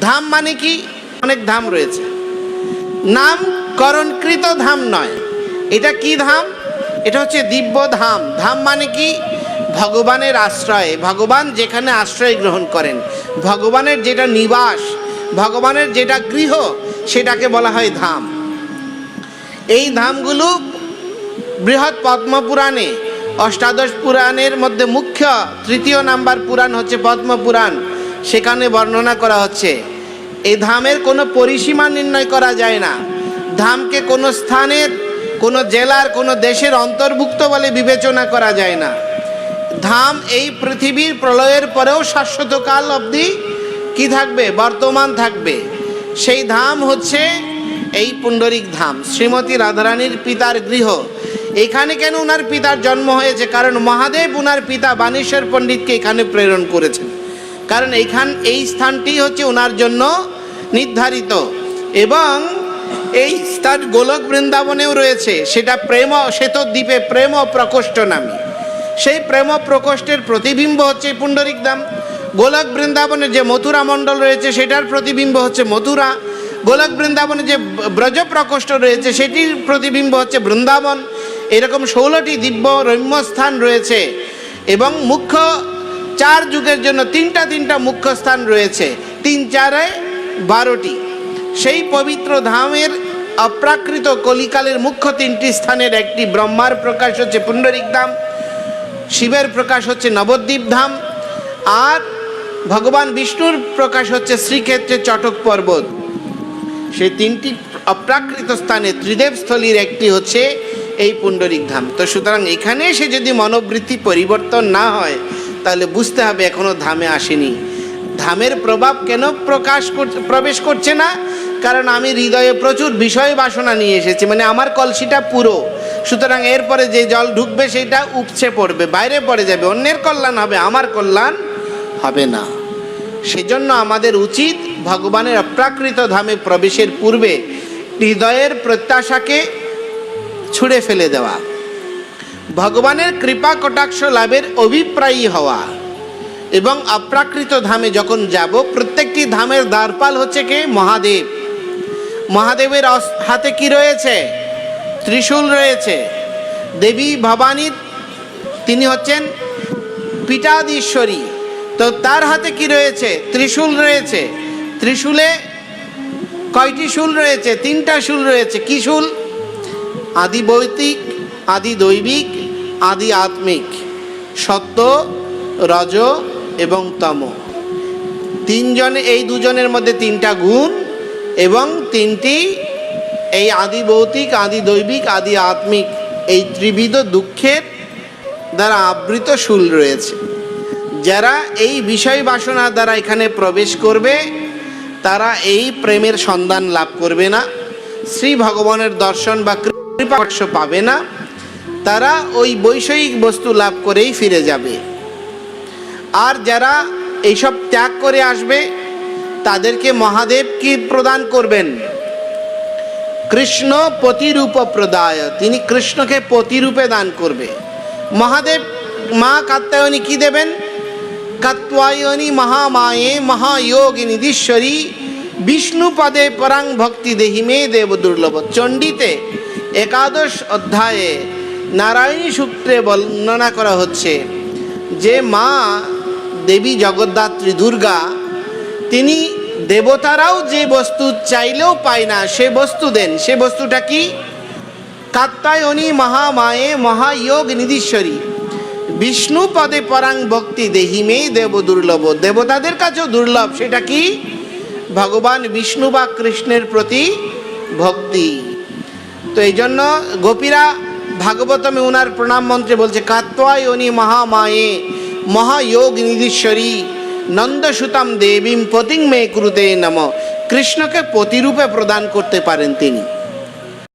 ধাম মানে কি? অনেক ধাম রয়েছে। নামকরণকৃত ধাম নয়। এটা কি ধাম? এটা হচ্ছে দিব্য ধাম। ধাম মানে কি? ভগবানের আশ্রয়। ভগবান যেখানে আশ্রয় গ্রহণ করেন। ভগবানের যেটা নিবাস, ভগবানের যেটা গৃহ, সেটাকে বলা হয় ধাম। এই ধামগুলো বৃহৎ পদ্মপুরাণে, অষ্টাদশ পুরাণের মধ্যে মুখ্য, তৃতীয় নাম্বার পুরাণ হচ্ছে পদ্মপুরাণ। সেখানে বর্ণনা করা হচ্ছে এই ধামের কোনো পরিসীমা নির্ণয় করা যায় না। ধামকে কোনো স্থানের কোনো জেলার, কোনো দেশের অন্তর্ভুক্ত বলে বিবেচনা করা যায় না। ধাম এই পৃথিবীর প্রলয়ের পরেও শাশ্বতকাল অবধি কি থাকবে? বর্তমান থাকবে। সেই ধাম হচ্ছে এই পুণ্ডরিক ধাম, শ্রীমতী রাধারানীর পিতার গৃহ। এখানে কেন ওনার পিতার জন্ম হয়েছে? কারণ মহাদেব ওনার পিতা বানেশ্বর পণ্ডিতকে এখানে প্রেরণ করেছেন। কারণ এইখান, এই স্থানটি হচ্ছে ওনার জন্য নির্ধারিত। এবং এই স্থান গোলক বৃন্দাবনেও রয়েছে, সেটা প্রেম শ্বেত দ্বীপে প্রেম প্রকোষ্ঠ নামে। সেই প্রেম প্রকোষ্ঠের প্রতিবিম্ব হচ্ছে পুণ্ডরিক ধাম। গোলক বৃন্দাবনের যে মথুরা মণ্ডল রয়েছে, সেটার প্রতিবিম্ব হচ্ছে মথুরা। গোলক বৃন্দাবনে যে ব্রজ প্রকোষ্ঠ রয়েছে, সেটির প্রতিবিম্ব হচ্ছে বৃন্দাবন। এরকম ষোলোটি দিব্য রম্য স্থান রয়েছে। এবং মুখ্য চার যুগের জন্য তিনটা তিনটা মুখ্য স্থান রয়েছে। তিন চারে বারোটি। সেই পবিত্র ধামের অপ্রাকৃত কলিকালের মুখ্য তিনটি স্থানের একটি ব্রহ্মার প্রকাশ হচ্ছে পুণ্ডরিক ধাম, শিবের প্রকাশ হচ্ছে নবদ্বীপ ধাম, আর ভগবান বিষ্ণুর প্রকাশ হচ্ছে শ্রীক্ষেত্রে চটক পর্বত। সেই তিনটি অপ্রাকৃত স্থানে ত্রিদেবস্থলীর একটি হচ্ছে এই পুণ্ডরিক ধাম। তো সুতরাং এখানে সে যদি মনোবৃত্তি পরিবর্তন না হয় তাহলে বুঝতে হবে এখনও ধামে আসেনি। ধামের প্রভাব কেন প্রকাশ প্রবেশ করছে না? কারণ আমি হৃদয়ে প্রচুর বিষয় বাসনা নিয়ে এসেছি মানে আমার কলসিটা পুরো। সুতরাং এরপরে যে জল ঢুকবে সেটা উপচে পড়বে, বাইরে পড়ে যাবে, অন্যের কল্যাণ হবে, আমার কল্যাণ হবে না। সেজন্য আমাদের উচিত ভগবানের অপ্রাকৃত ধামে প্রবেশের পূর্বে হৃদয়ের প্রত্যাশাকে ছুঁড়ে ফেলে দেওয়া। ভগবানের কৃপা কটাক্ষ লাভের অভিপ্রায়ী হওয়া এবং অপ্রাকৃত ধামে যখন যাব, প্রত্যেকটি ধামের দ্বারপাল হচ্ছে কে? মহাদেব। মহাদেবের হাতে কি রয়েছে? ত্রিশূল রয়েছে। দেবী ভবানীর, তিনি হচ্ছেন পিঠাধীশ্বরী। তো তার হাতে কি রয়েছে? ত্রিশূল রয়েছে। ত্রিশূলে কয়টি শুল রয়েছে? তিনটা শুল রয়েছে। কি শুল? আদি বৈতিক আদি দৈবিক আদি আত্মিক, সত্য, রজ এবং তম। তিনজনে, এই দুজনের মধ্যে তিনটা গুণ এবং তিনটি এই আদি ভৌতিক, আদি দৈবিক, আদি আত্মিক, এই ত্রিবিধ দুঃখের দ্বারা আবৃত শুল রয়েছে। যারা এই বিষয় বাসনা দ্বারা এখানে প্রবেশ করবে, তারা এই প্রেমের সন্ধান লাভ করবে না, শ্রী ভগবানের দর্শন বা কৃপাকর্ষ পাবে না তারা ওই বৈষয়িক বস্তু লাভ করেই ফিরে যাবে। আর যারা এইসব ত্যাগ করে আসবে, তাদেরকে মহাদেব কি প্রদান করবেন? কৃষ্ণ পতিরূপ প্রদায়, তিনি কৃষ্ণকে পতিরূপে দান করবে। মহাদেব মা কাত্যায়নী কি দেবেন? কাত্যায়নী মহামায়ে মহায়োগী নিধীশ্বরী বিষ্ণু পদে পরাং ভক্তি দেহি মে দেব দুর্লভ চণ্ডীতে একাদশ অধ্যায়ে নারায়ণী সূত্রে বর্ণনা করা হচ্ছে যে মা দেবী জগদ্ধাত্রী দুর্গা, তিনি দেবতারাও যে বস্তু চাইলেও পায় না, সে বস্তু দেন। সে বস্তুটা কি? কাত্তায়নী মহামায়ে মহায়োগ নিধীশ্বরী। বিষ্ণু পদে পরাং ভক্তি দেহিমে দেব দুর্লভ। দেবতাদের কাছেও দুর্লভ, সেটা কি? ভগবান বিষ্ণু বা কৃষ্ণের প্রতি ভক্তি। তো এই জন্য গোপীরা ভাগবতমে ওনার প্রণাম মন্ত্রে বলছে কাত্তায়নী মহামায়ে, মহায়োগ নিধীশ্বরী, নন্দসুতাম দেবীম পতিং মে কুরুতে নম। কৃষ্ণকে পতিরূপে প্রদান করতে পারেন তিনি।